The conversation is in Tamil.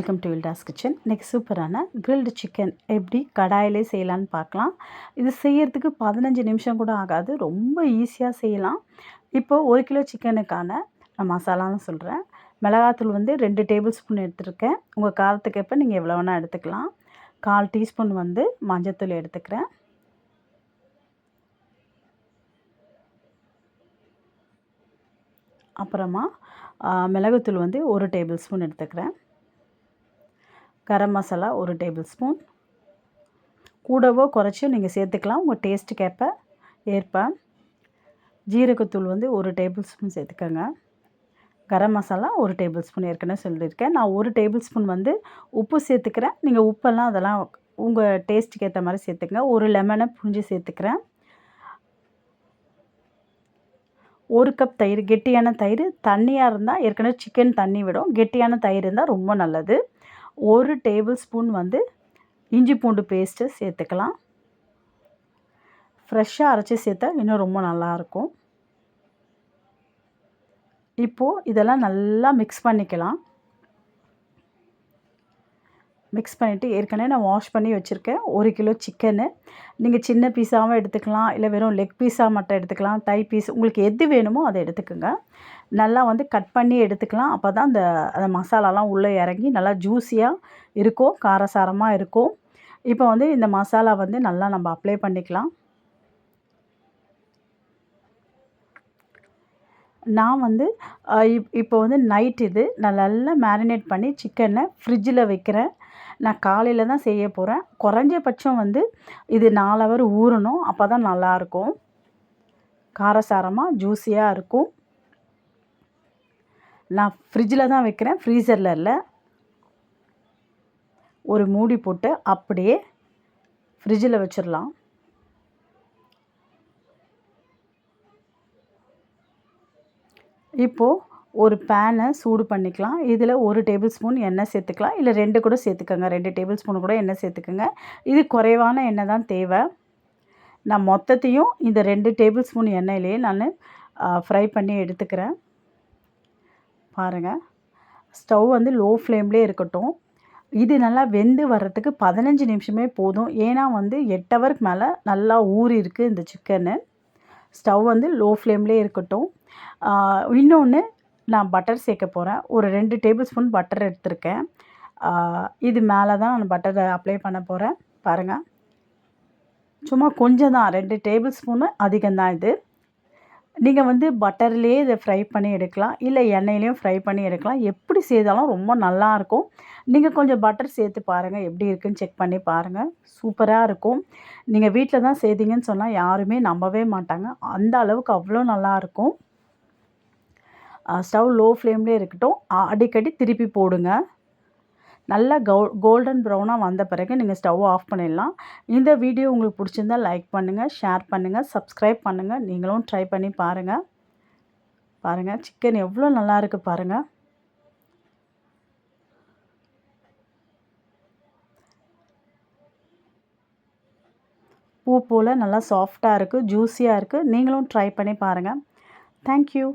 வெல்கம் டு வில்டாஸ் கிச்சன். இன்றைக்கி சூப்பரான கிரில்டு சிக்கன் எப்படி கடாயிலே செய்யலான்னு பார்க்கலாம். இது செய்யறதுக்கு பதினஞ்சு நிமிஷம் கூட ஆகாது. ரொம்ப ஈஸியாக செய்யலாம். இப்போது ஒரு கிலோ சிக்கனுக்கான நான் மசாலான்னு சொல்கிறேன் மிளகாத்தூள் வந்து ரெண்டு டேபிள் ஸ்பூன் எடுத்துருக்கேன். உங்கள் காரத்துக்கு எப்போ நீங்கள் எவ்வளோ வேணால் எடுத்துக்கலாம். கால் டீஸ்பூன் வந்து மஞ்சத்தூள் எடுத்துக்கிறேன். அப்புறமா மிளகுத்தூள் வந்து ஒரு டேபிள் ஸ்பூன் எடுத்துக்கிறேன். கரம் மசாலா ஒரு டேபிள் ஸ்பூன். கூடவோ குறைச்சோ நீங்கள் சேர்த்துக்கலாம். உங்கள் டேஸ்ட்டு ஏற்ப. ஏற்ப ஜீரகத்தூள் வந்து ஒரு டேபிள் ஸ்பூன் சேர்த்துக்கோங்க. கரம் மசாலா ஒரு டேபிள் ஸ்பூன் ஏற்கனவே சொல்லியிருக்கேன். நான் ஒரு டேபிள் ஸ்பூன் வந்து உப்பு சேர்த்துக்கிறேன். நீங்கள் உப்பெல்லாம் அதெல்லாம் உங்கள் டேஸ்ட்டுக்கு ஏற்ற மாதிரி சேர்த்துக்கங்க. ஒரு லெமனை புரிஞ்சு சேர்த்துக்கிறேன். ஒரு கப் தயிர் கெட்டியான தயிர் தண்ணியாக இருந்தால் ஏற்கனவே சிக்கன் தண்ணி விடும். கெட்டியான தயிர் இருந்தால் ரொம்ப நல்லது. ஒரு டேபிள் ஸ்பூன் வந்து இஞ்சி பூண்டு பேஸ்ட்டு சேர்த்துக்கலாம். ஃப்ரெஷ்ஷாக அரைச்சி சேர்த்தா இன்னும் ரொம்ப நல்லாயிருக்கும் இப்போது இதெல்லாம் நல்லா மிக்ஸ் பண்ணிக்கலாம். மிக்ஸ் பண்ணிவிட்டு ஏற்கனவே நான் வாஷ் பண்ணி வச்சுருக்கேன். ஒரு கிலோ சிக்கனு. நீங்கள் சின்ன பீஸாகவும் எடுத்துக்கலாம். இல்லை வெறும் லெக் பீஸாக மட்டும் எடுத்துக்கலாம். தை பீஸ் உங்களுக்கு எது வேணுமோ அதை எடுத்துக்கோங்க. நல்லா வந்து கட் பண்ணி எடுத்துக்கலாம். அப்போ தான் அந்த அந்த மசாலாலாம் உள்ளே இறங்கி நல்லா ஜூஸியாக இருக்கும். காரசாரமாக இருக்கும். இப்போ வந்து இந்த மசாலா வந்து நல்லா நம்ம அப்ளை பண்ணிக்கலாம். நான் வந்து இப் இப்போ வந்து நைட் இது. நான் நல்லா மேரினேட் பண்ணி சிக்கனை ஃப்ரிட்ஜில் வைக்கிறேன். நான் காலையில் தான் செய்ய போகிறேன் குறைஞ்சபட்சம் வந்து இது நாலு ஹவர் ஊறணும். அப்போ தான் நல்லாயிருக்கும். காரசாரமாக ஜூஸியாக இருக்கும். நான் ஃப்ரிட்ஜில் தான் வைக்கிறேன். ஃப்ரீசரில் இல்லை. ஒரு மூடி போட்டு அப்படியே ஃப்ரிட்ஜில் வச்சிடலாம். இப்போது ஒரு பேனை சூடு பண்ணிக்கலாம். இதில் ஒரு டேபிள் ஸ்பூன் எண்ணெய் சேர்த்துக்கலாம். இல்லை ரெண்டு கூட சேர்த்துக்கோங்க. ரெண்டு டேபிள் ஸ்பூன் கூட எண்ணெய் சேர்த்துக்கோங்க. இது குறைவான எண்ணெய் தான் தேவை. நான் மொத்தத்தையும் இந்த ரெண்டு டேபிள் ஸ்பூன் எண்ணெயிலேயே நான் ஃப்ரை பண்ணி எடுத்துக்கிறேன். பாருங்கள் ஸ்டவ் வந்து லோ ஃப்ளேம்லேயே இருக்கட்டும். இது நல்லா வெந்து வர்றதுக்கு பதினஞ்சு நிமிஷமே போதும். ஏன்னா வந்து எட்டு ஹவருக்கு மேலே நல்லா ஊறி இருக்குது இந்த சிக்கனு ஸ்டவ் வந்து லோ ஃப்ளேம்லேயே இருக்கட்டும். இன்னொன்று நான் பட்டர் சேர்க்க போகிறேன் ஒரு ரெண்டு டேபிள் ஸ்பூன் பட்டர் எடுத்திருக்கேன் இது மேலே தான் நான் பட்டரை அப்ளை பண்ண போகிறேன் பாருங்கள் சும்மா கொஞ்சம் தான் ரெண்டு டேபிள் ஸ்பூனு அதிகம்தான் இது. நீங்கள் வந்து பட்டர்லேயே இதை ஃப்ரை பண்ணி எடுக்கலாம். இல்லை எண்ணெயிலையும் ஃப்ரை பண்ணி எடுக்கலாம். எப்படி செய்தாலும் ரொம்ப நல்லாயிருக்கும் நீங்கள் கொஞ்சம் பட்டர் சேர்த்து பாருங்கள் எப்படி இருக்குன்னு செக் பண்ணி பாருங்கள் சூப்பராக இருக்கும். நீங்கள் வீட்டில் தான் செய்தீங்கன்னு சொன்னால் யாருமே நம்பவே மாட்டாங்க. அந்த அளவுக்கு அவ்வளோ நல்லாயிருக்கும் ஸ்டவ் லோ ஃப்ளேம்லேயே இருக்கட்டும். அடிக்கடி திருப்பி போடுங்க. நல்லா கோ கோல்டன் ப்ரௌனாக வந்த பிறகு நீங்கள் ஸ்டவ் ஆஃப் பண்ணிடலாம். இந்த வீடியோ உங்களுக்கு பிடிச்சிருந்தால் லைக் பண்ணுங்கள் ஷேர் பண்ணுங்கள் சப்ஸ்கிரைப் பண்ணுங்கள் நீங்களும் ட்ரை பண்ணி பாருங்கள் பாருங்கள் சிக்கன் எவ்வளோ நல்லாயிருக்கு பாருங்கள் பூ போல் நல்லா சாஃப்டாக இருக்குது ஜூஸியாக இருக்குது நீங்களும் ட்ரை பண்ணி பாருங்கள் தேங்க்யூ